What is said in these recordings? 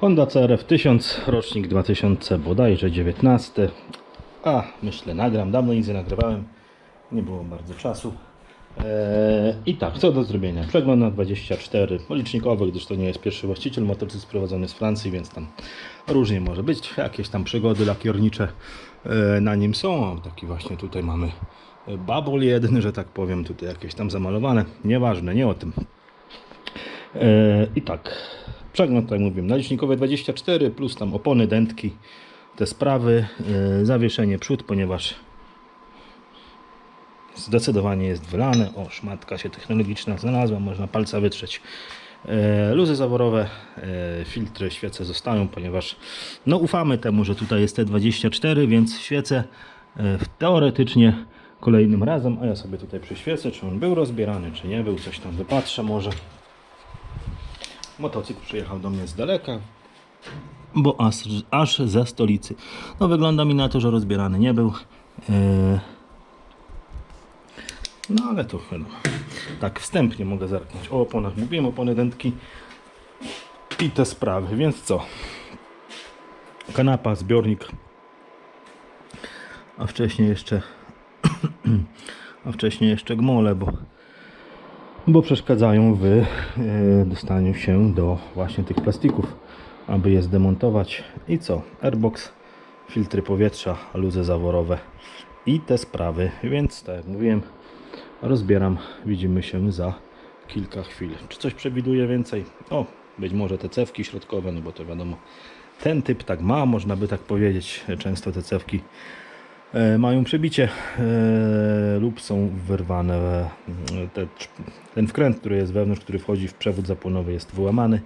Honda CRF 1000, rocznik 2000, bodajże 19. A, myślę, nagram. Dawno nic nie nagrywałem. Nie było bardzo czasu. Eee, I tak, co do zrobienia? Przegląd na 24 licznikowy, gdyż to nie jest pierwszy właściciel. Motocykl sprowadzony z Francji, więc tam różnie może być. Jakieś tam przygody lakiernicze e, na nim są. Taki właśnie tutaj mamy babol jeden, że tak powiem. Tutaj jakieś tam zamalowane. Nieważne, nie o tym. E, I tak, przegląd, tak mówiłem, nalicznikowe 24 plus tam opony, dętki, te sprawy, e, zawieszenie przód, ponieważ zdecydowanie jest wylane. O, szmatka się technologiczna znalazła, można palca wytrzeć. E, luzy zaworowe, e, filtry, świece zostają, ponieważ no ufamy temu, że tutaj jest T24, więc świecę e, teoretycznie kolejnym razem, a ja sobie tutaj przyświecę, czy on był rozbierany, czy nie był, coś tam wypatrzę może. Motocykl przyjechał do mnie z daleka, bo aż, aż ze stolicy. No wygląda mi na to, że rozbierany nie był. E, no ale to wiadomo. Tak wstępnie mogę zerknąć. O oponach mówiłem, opony dętki i te sprawy, więc co? Kanapa, zbiornik, a wcześniej jeszcze a wcześniej jeszcze gmole, bo bo przeszkadzają w e, dostaniu się do właśnie tych plastików, aby je zdemontować. I co? Airbox, filtry powietrza, luzy zaworowe i te sprawy. Więc tak jak mówiłem, rozbieram. Widzimy się za kilka chwil. Czy coś przewiduję więcej? O, być może te cewki środkowe, no bo to wiadomo, ten typ tak ma, można by tak powiedzieć. Często te cewki mają przebicie e, lub są wyrwane. e, Te, ten wkręt, który jest wewnątrz, który wchodzi w przewód zapłonowy jest wyłamany.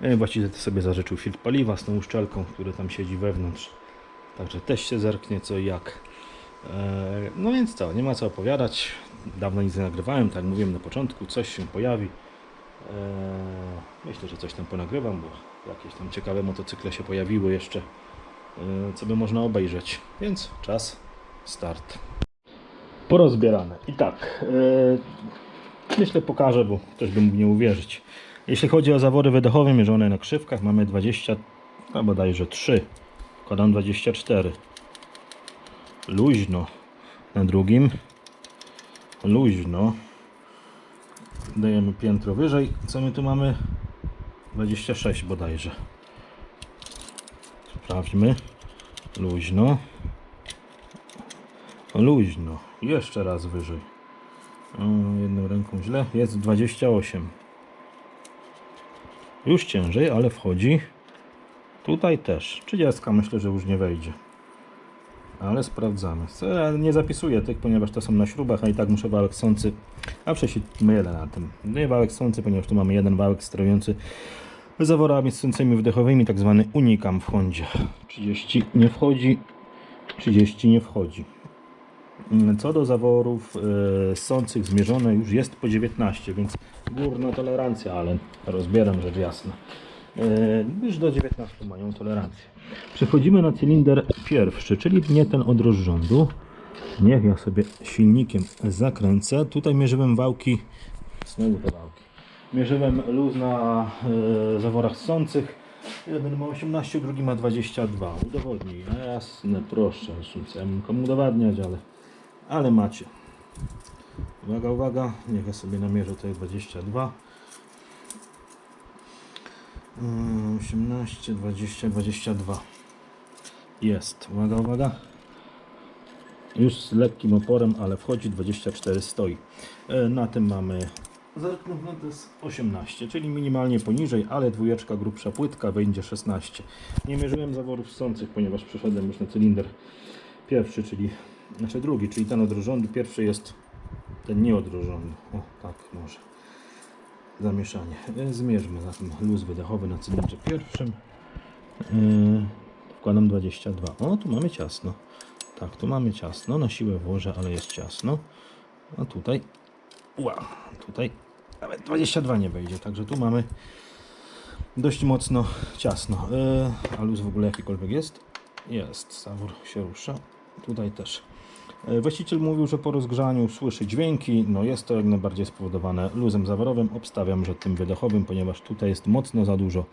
E, Właściciel sobie zażyczył filtr paliwa z tą uszczelką, który tam siedzi wewnątrz. Także też się zerknie co i jak. E, No więc co, nie ma co opowiadać. Dawno nic nie nagrywałem, tak jak mówiłem na początku, coś się pojawi. E, Myślę, że coś tam ponagrywam, bo jakieś tam ciekawe motocykle się pojawiły jeszcze, e, co by można obejrzeć. Więc czas, start. Porozbierane. I tak, e, myślę pokażę, bo ktoś by mógł nie uwierzyć. Jeśli chodzi o zawory wydechowe mierzone na krzywkach, mamy 20, a bodajże 3. Wkładam 24 luźno na drugim luźno dajemy piętro wyżej co my tu mamy 26 bodajże sprawdźmy luźno. Luźno. Jeszcze raz wyżej. Jedną ręką źle. Jest 28 już ciężej ale wchodzi. Tutaj też. 30 myślę że już nie wejdzie. Ale sprawdzamy. Nie zapisuję tych, ponieważ to są na śrubach, a i tak muszę wałek sący. A przecież mylę na tym. Nie wałek sący, ponieważ tu mamy jeden wałek sterujący zaworami sącymi wdechowymi, tak zwany unikam w Hondzie. 30 nie wchodzi, 30 nie wchodzi. Co do zaworów e, sących zmierzone już jest po 19, więc górna tolerancja, ale rozbieram rzecz jasna. E, już do 19 mają tolerancję. Przechodzimy na cylinder pierwszy, czyli nie ten od rozrządu. Niech ja sobie silnikiem zakręcę. Tutaj mierzyłem wałki, znowu te wałki. Mierzyłem luz na e, zaworach sących. Jeden ma 18, drugi ma 22. Udowodnij. A jasne, proszę. Ja komu udowadniać, ale, ale macie. Uwaga, uwaga. Niech ja sobie namierzę tutaj 22. Mm, 18, 20, 22. Jest. Uwaga, uwaga. Już z lekkim oporem, ale wchodzi 24 stoi. E, Na tym mamy zerknąć, no to jest 18, czyli minimalnie poniżej, ale dwójeczka grubsza płytka będzie 16. Nie mierzyłem zaworów sących, ponieważ przeszedłem już na cylinder pierwszy, czyli znaczy drugi, czyli ten od rozrządu. Pierwszy jest ten nie od rozrządu. O, tak może zamieszanie. E, Zmierzmy zatem luz wydechowy na cylindrze pierwszym. Yy, Wkładam 22. O, tu mamy ciasno. Tak, tu mamy ciasno. Na siłę włożę, ale jest ciasno. A tutaj, ła, tutaj nawet 22 nie wejdzie. Także tu mamy dość mocno ciasno. Yy, a luz w ogóle jakikolwiek jest? Jest. Zawór się rusza. Tutaj też. E, Właściciel mówił, że po rozgrzaniu słyszy dźwięki. No jest to jak najbardziej spowodowane luzem zaworowym. Obstawiam, że tym wydechowym, ponieważ tutaj jest mocno za dużo.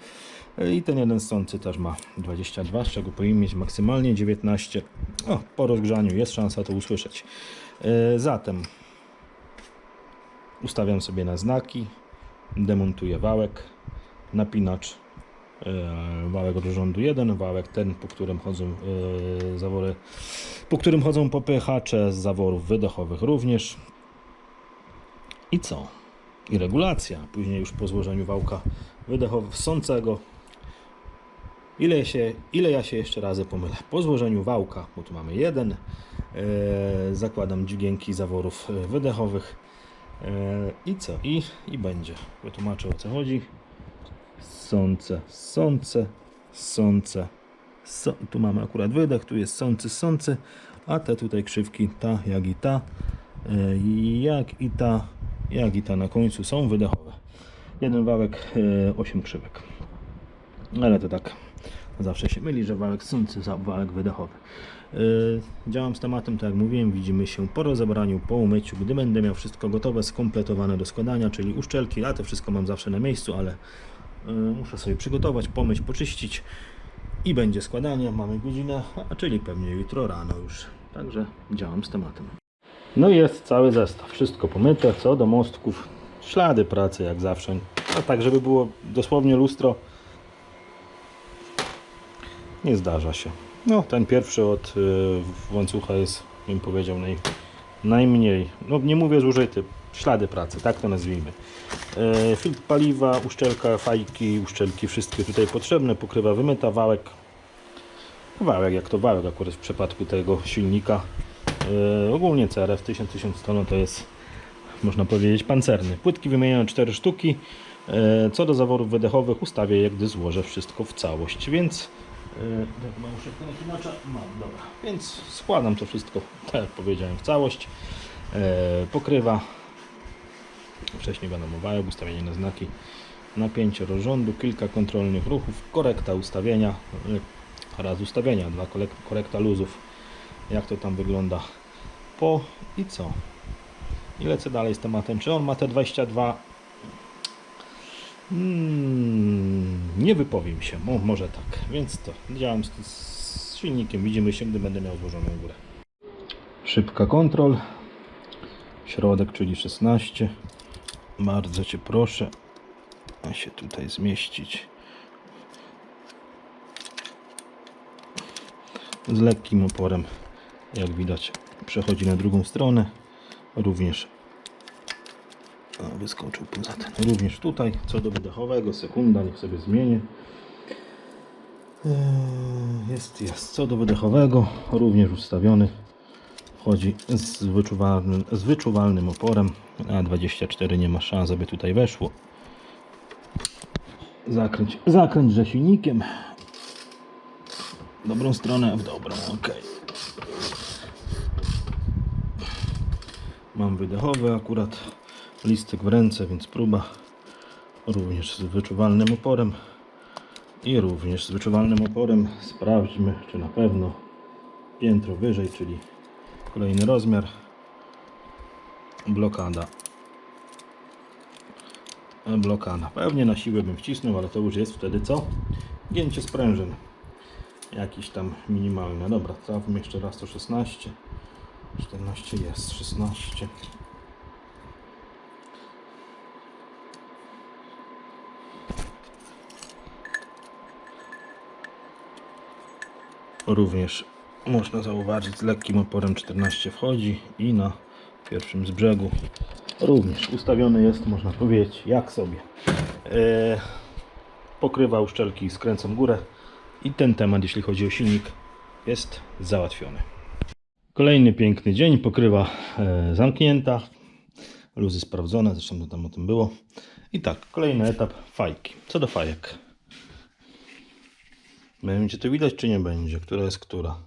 E, I ten jeden sący też ma 22, z czego powinien mieć maksymalnie 19. O, po rozgrzaniu jest szansa to usłyszeć. Zatem ustawiam sobie na znaki, demontuję wałek, napinacz, e, wałek od rządu 1, wałek ten, po którym chodzą e, zawory, po którym chodzą popychacze z zaworów wydechowych również. I co? I regulacja. Później już po złożeniu wałka wydechowo sącego. Ile, się, ile ja się jeszcze razy pomylę? Po złożeniu wałka, bo tu mamy jeden, e, zakładam dźwięki zaworów wydechowych. E, I co? I, I będzie. Wytłumaczę o co chodzi. Sące, sące, sące. So, tu mamy akurat wydech, tu jest sący, sący, a te tutaj krzywki, ta jak i ta, e, jak i ta, jak i ta na końcu są wydechowe. Jeden wałek, 8 krzywek. Ale to tak zawsze się myli, że wałek sący za wałek wydechowy. Yy, Działam z tematem, tak jak mówiłem, widzimy się po rozebraniu, po umyciu, gdy będę miał wszystko gotowe, skompletowane do składania, czyli uszczelki, a to wszystko mam zawsze na miejscu, ale yy, muszę sobie przygotować, pomyć, poczyścić i będzie składanie. Mamy godzinę, a czyli pewnie jutro rano już. Także działam z tematem. No i jest cały zestaw, wszystko pomyte, co do mostków, ślady pracy jak zawsze, a tak żeby było dosłownie lustro, nie zdarza się. No, ten pierwszy od y, łańcucha jest, bym powiedział, naj, najmniej, no nie mówię zużyty, ślady pracy, tak to nazwijmy. E, filtr paliwa, uszczelka, fajki, uszczelki, wszystkie tutaj potrzebne, pokrywa wymyta, wałek. Wałek, jak to wałek akurat w przypadku tego silnika. E, ogólnie CRF 1000-1100 no to jest, można powiedzieć, pancerny. Płytki wymienione 4 sztuki. E, Co do zaworów wydechowych ustawię je, gdy złożę wszystko w całość, więc jak mam szybko? Mam, dobra. Więc składam to wszystko, tak jak powiedziałem, w całość. E, Pokrywa. Wcześniej wiadomo, wałek, ustawienie na znaki, napięcie rozrządu, kilka kontrolnych ruchów, korekta ustawienia, e, raz ustawienia, dwa korekta luzów, jak to tam wygląda po i co. I lecę dalej z tematem, czy on ma te 22 Hmm, nie wypowiem się, Mo, może tak, więc to działam z, z silnikiem, widzimy się, gdy będę miał złożoną górę. Szybka kontrol, środek, czyli 16. Bardzo Cię proszę, się tutaj zmieścić. Z lekkim oporem, jak widać, przechodzi na drugą stronę. Również wyskoczył poza ten. Również tutaj, co do wydechowego, sekunda, niech sobie zmienię. Eee, Jest, jest. Co do wydechowego, również ustawiony. Chodzi z wyczuwalnym, z wyczuwalnym oporem. A 24 nie ma szans, aby tutaj weszło. Zakręć, zakręć że silnikiem. W dobrą stronę, w dobrą, ok. Mam wydechowy akurat listek w ręce, więc próba. Również z wyczuwalnym oporem. I również z wyczuwalnym oporem. Sprawdźmy czy na pewno piętro wyżej, czyli kolejny rozmiar. Blokada. Blokada. Pewnie na siłę bym wcisnął, ale to już jest wtedy co? gięcie sprężyn. Jakiś tam minimalne dobra, trafmy jeszcze raz to 16 14 jest 16 Również można zauważyć z lekkim oporem 14 wchodzi i na pierwszym z brzegu również ustawiony jest, można powiedzieć, jak sobie. E, pokrywa uszczelki skręcą górę i ten temat, jeśli chodzi o silnik, jest załatwiony. Kolejny piękny dzień, pokrywa e, zamknięta, luzy sprawdzone, zresztą to tam o tym było. I tak, kolejny etap, fajki. Co do fajek. Będzie to widać, czy nie będzie? Która jest która?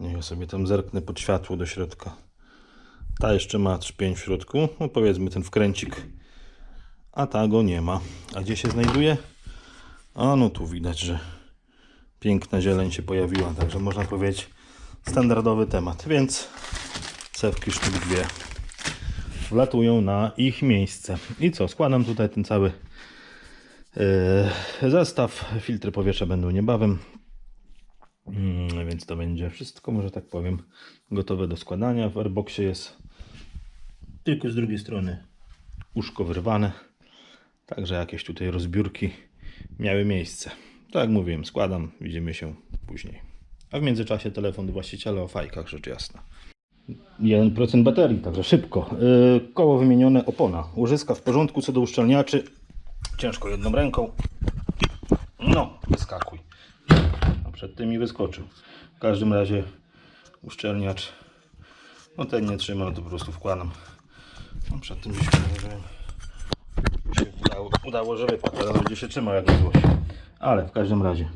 Niech ja sobie tam zerknę pod światło do środka. Ta jeszcze ma 5 w środku. No powiedzmy ten wkręcik. A ta go nie ma. A gdzie się znajduje? A no tu widać, że piękna zieleń się pojawiła. Także można powiedzieć standardowy temat. Więc cewki sztuk dwie wlatują na ich miejsce. I co? Składam tutaj ten cały zestaw. Filtry powietrza będą niebawem. Mm, więc to będzie wszystko, może tak powiem, gotowe do składania. W airboxie jest tylko z drugiej strony uszko wyrwane. Także jakieś tutaj rozbiórki miały miejsce. Tak jak mówiłem, składam, widzimy się później. A w międzyczasie telefon do właściciela o fajkach, rzecz jasna. 1% baterii, także szybko. Yy, koło wymienione, opona. Łożyska w porządku, co do uszczelniaczy. Ciężko jedną ręką. No, wyskakuj. A przed tym mi wyskoczył. W każdym razie uszczelniacz. No ten nie trzyma, to po prostu wkładam. No, przed tym położyłem. się udało, udało, że wypadł, ale będzie się trzymał jak złość. Ale w każdym razie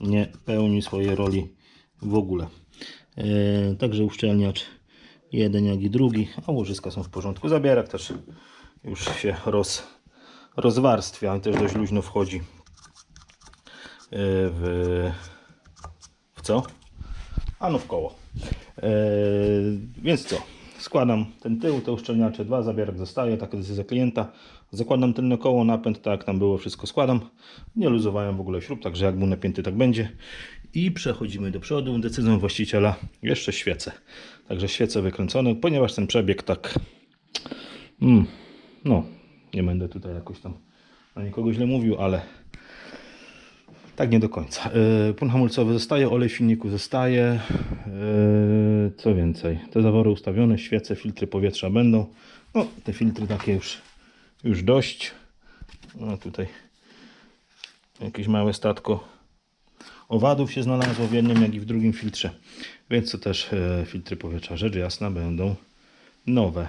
nie pełni swojej roli w ogóle. E, także uszczelniacz jeden jak i drugi, a łożyska są w porządku. Zabierak też już się roz, rozwarstwia i też dość luźno wchodzi e, w, w co? A no w koło. E, więc co? Składam ten tył, te uszczelniacze, dwa, zabierak zostaje, taka decyzja klienta. Zakładam tylne koło, napęd, tak jak tam było, wszystko składam. Nie luzowałem w ogóle śrub, także jak był napięty, tak będzie. I przechodzimy do przodu. Decyzją właściciela jeszcze świece. Także świece wykręcone, ponieważ ten przebieg tak... Mm, no, nie będę tutaj jakoś tam na nikogo źle mówił, ale tak nie do końca. Yy, Płyn hamulcowy zostaje, olej w silniku zostaje. Yy, Co więcej? Te zawory ustawione, świece, filtry powietrza będą. No, te filtry takie już, już dość. No tutaj jakieś małe statko owadów się znalazło w jednym, jak i w drugim filtrze. Więc to też e, filtry powietrza, rzecz jasna, będą nowe.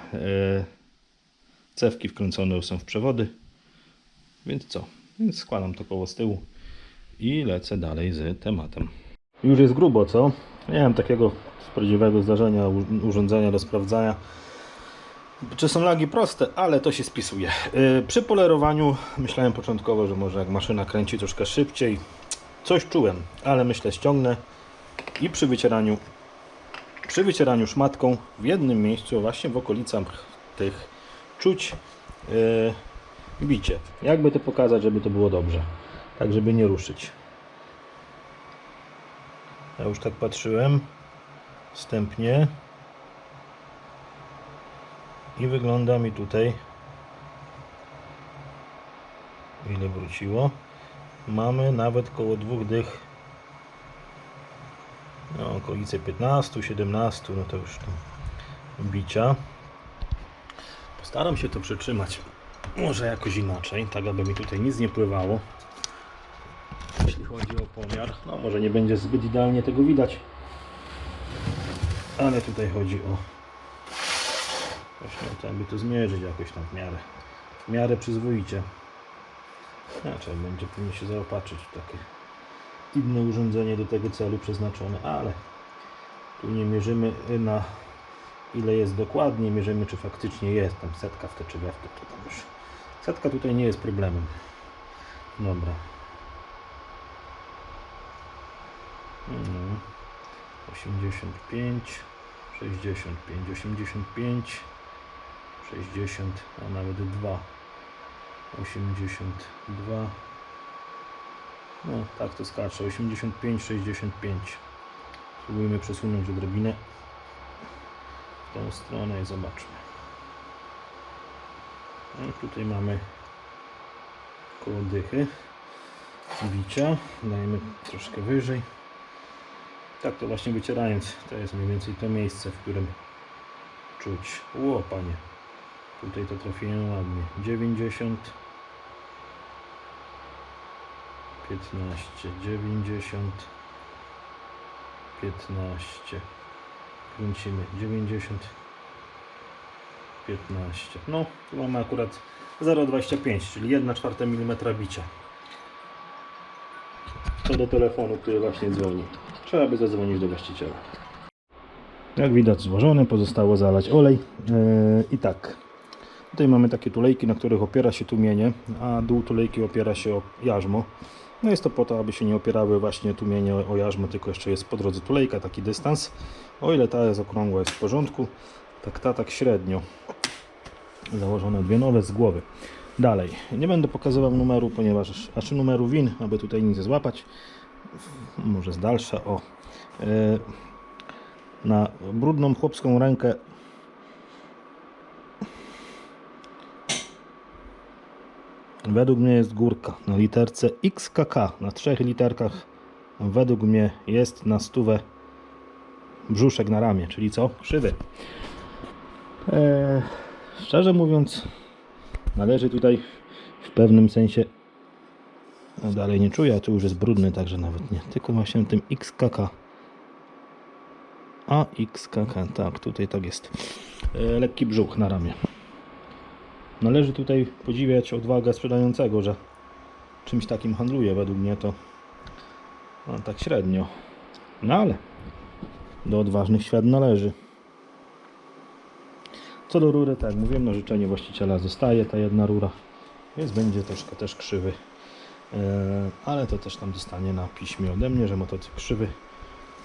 Cewki wkręcone są w przewody. Więc co? Więc składam to koło z tyłu i lecę dalej z tematem. Już jest grubo, co? Miałem takiego prawdziwego zdarzenia, urządzenia do sprawdzania. Czy są lagi proste, ale to się spisuje. Yy, przy polerowaniu myślałem początkowo, że może jak maszyna kręci troszkę szybciej, coś czułem, ale myślę ściągnę i przy wycieraniu przy wycieraniu szmatką w jednym miejscu, właśnie w okolicach tych czuć yy, bicie. Jakby to pokazać, żeby to było dobrze, tak żeby nie ruszyć. Ja już tak patrzyłem. Wstępnie. I wygląda mi tutaj. Ile wróciło? Mamy nawet koło dwóch dych. No okolice 15 17 no to już tam bicia postaram się to przytrzymać. Może jakoś inaczej tak aby mi tutaj nic nie pływało. Jeśli chodzi o pomiar no może nie będzie zbyt idealnie tego widać. Ale tutaj chodzi o właśnie o to, aby to zmierzyć jakoś tam w miarę. W miarę przyzwoicie. Trzeba będzie pewnie się zaopatrzyć w takie inne urządzenie do tego celu przeznaczone, ale tu nie mierzymy na ile jest dokładnie, mierzymy czy faktycznie jest tam setka w te czy we w te, to tam już setka tutaj nie jest problemem. Dobra. Mhm. 85 65 85 60 a nawet 2 82 no tak to skacze 85 65 spróbujmy przesunąć odrobinę tą stronę i zobaczmy. No, tutaj mamy koło dychy bicia. Dajemy troszkę wyżej. Tak to właśnie wycierając to jest mniej więcej to miejsce w którym czuć ło panie tutaj to trafiłem ładnie. 90 15, 90, 15, kręcimy 90, 15. No, tu mamy akurat 0,25, czyli 1 czwarta mm bicia. Co do telefonu, który właśnie dzwoni. Trzeba by zadzwonić do właściciela. Jak widać złożone, pozostało zalać olej. Yy, I tak, tutaj mamy takie tulejki, na których opiera się tłumienie, a dół tulejki opiera się o jarzmo. No jest to po to, aby się nie opierały właśnie tłumienie o jarzmo, tylko jeszcze jest po drodze tulejka, taki dystans. O ile ta jest okrągła, jest w porządku, tak ta tak średnio. Założone dwie nowe z głowy. Dalej, nie będę pokazywał numeru, ponieważ, a czy numeru win, aby tutaj nic złapać. Może z dalsza, o. E, na brudną chłopską rękę według mnie jest górka na literce XKK na trzech literkach według mnie jest na stówę brzuszek na ramię, czyli co? Krzywy. Eee, szczerze mówiąc należy tutaj w pewnym sensie no dalej nie czuję, a tu już jest brudny, także nawet nie, tylko właśnie tym XKK a XKK, tak, tutaj tak jest. E, lekki brzuch na ramię. Należy tutaj podziwiać odwagę sprzedającego, że czymś takim handluje. Według mnie to no, tak średnio. No ale do odważnych świat należy. Co do rury, tak mówiłem, na życzenie właściciela zostaje ta jedna rura, więc będzie troszkę też krzywy. E, ale to też tam dostanie na piśmie ode mnie, że motocykl krzywy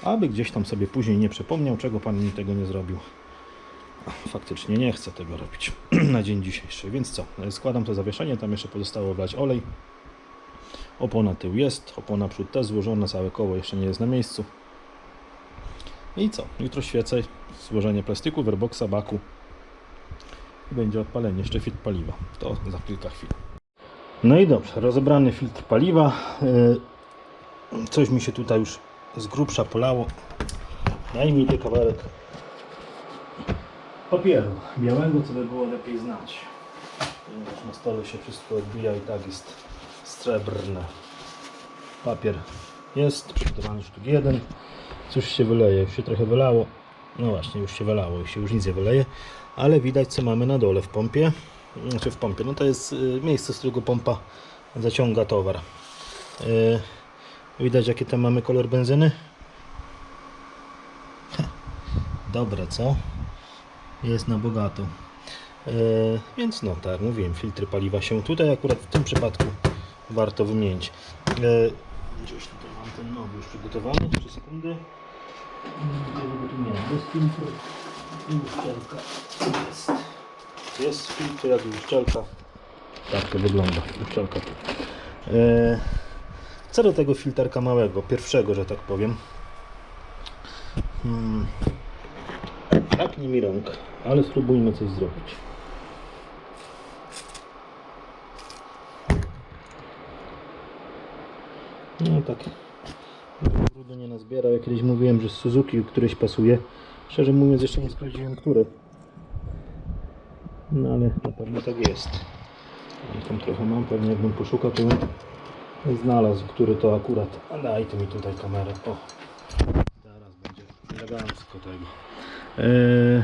aby gdzieś tam sobie później nie przypomniał, czego pan mi tego nie zrobił. Faktycznie nie chcę tego robić na dzień dzisiejszy. Więc co? Składam to zawieszenie, tam jeszcze pozostało wlać olej. Opona tył jest, opona przód też złożona, całe koło jeszcze nie jest na miejscu. I co? Jutro świecę, złożenie plastiku, werboxa, baku i będzie odpalenie, jeszcze filtr paliwa. To za kilka chwil. No i dobrze, rozebrany filtr paliwa. Yy, Coś mi się tutaj już z grubsza polało. Daj mi ty kawałek papieru białego, co by było lepiej znać. Ponieważ na stole się wszystko odbija i tak jest srebrne. Papier jest, przygotowany sztuk jeden. Cóż się wyleje, już się trochę wylało. No właśnie, już się wylało, już się już nic nie wyleje. Ale widać co mamy na dole w pompie. Znaczy w pompie, no to jest y, miejsce, z którego pompa zaciąga towar. Y, Widać jaki tam mamy kolor benzyny? Heh, Dobre, co? Jest na bogato. E, więc no tak, mówiłem, filtry paliwa się tutaj akurat w tym przypadku warto wymienić. E, gdzieś tutaj mam ten nowy już przygotowany, 3 sekundy. Bez filtru i uszczelka. Jest. Jest filtr, jak i. Tak to wygląda, uszczelka tu. E, co do tego filterka małego, pierwszego, że tak powiem. Hmm. Braknie mi rąk, ale spróbujmy coś zrobić. No tak. Brudu nie nazbierał. Ja kiedyś mówiłem, że z Suzuki któryś pasuje. Szczerze mówiąc, jeszcze nie sprawdziłem, który. No ale na pewno tak jest. Tam trochę mam, pewnie jakbym poszukał, to bym znalazł, który to akurat. A daj tu mi tutaj kamerę. O, teraz będzie elegancko tego. Eee,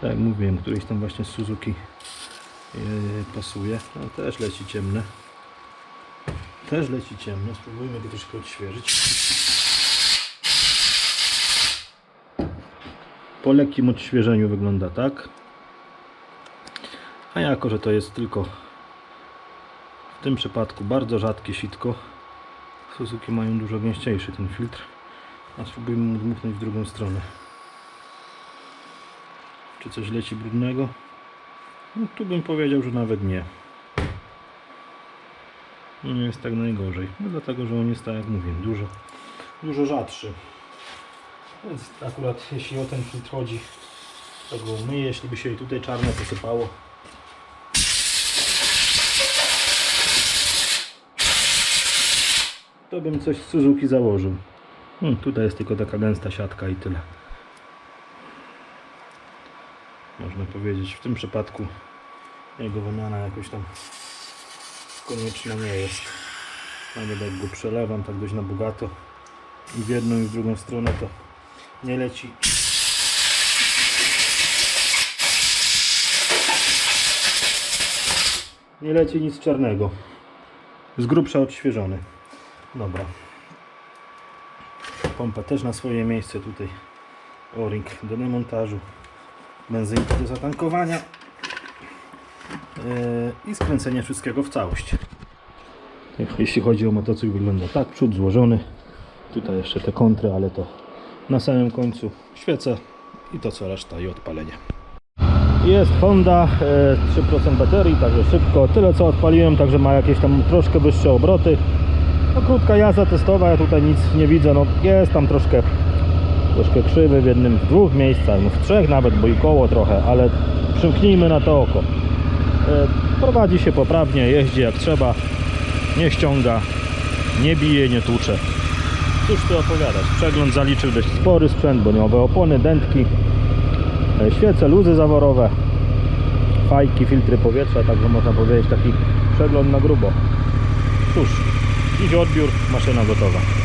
tak jak mówiłem, któryś tam właśnie Suzuki eee, pasuje. No, też leci ciemne. Też leci ciemne. Spróbujmy go troszkę odświeżyć. Po lekkim odświeżeniu wygląda tak. A jako, że to jest tylko w tym przypadku bardzo rzadkie sitko. Suzuki mają dużo gęściejszy ten filtr. A spróbujmy mu dmuchnąć w drugą stronę. Czy coś leci brudnego? No, tu bym powiedział, że nawet nie. No nie jest tak najgorzej. No dlatego, że on jest tak jak mówię, dużo, dużo rzadszy. Więc akurat jeśli o ten filtr chodzi, to go umyję. Jeśli by się tutaj czarno posypało, to bym coś z Suzuki założył. Hmm, tutaj jest tylko taka gęsta siatka i tyle. Można powiedzieć, w tym przypadku jego wymiana jakoś tam konieczna nie jest. Nawet jak go przelewam tak dość na bogato i w jedną i w drugą stronę to nie leci. Nie leci nic czarnego. Z grubsza odświeżony. Dobra. Pompa też na swoje miejsce tutaj. O-ring do demontażu. Benzynka do zatankowania. Yy, I skręcenie wszystkiego w całość. Jeśli chodzi o motocykl wygląda tak, przód złożony. Tutaj jeszcze te kontry, ale to na samym końcu świece i to co reszta i odpalenie. Jest Honda, e, 3% baterii, także szybko. Tyle co odpaliłem, także ma jakieś tam troszkę wyższe obroty. No krótka jazda testowa, ja tutaj nic nie widzę, no jest tam troszkę troszkę krzywy w jednym, w dwóch miejscach, w trzech nawet, bo i koło trochę, ale przymknijmy na to oko. E, Prowadzi się poprawnie, jeździ jak trzeba, nie ściąga, nie bije, nie tłucze. Cóż tu opowiadać, przegląd zaliczył dość spory sprzęt, bo nowe opony, dętki, e, świece, luzy zaworowe, fajki, filtry powietrza, także można powiedzieć taki przegląd na grubo. Cóż, dziś odbiór, maszyna gotowa.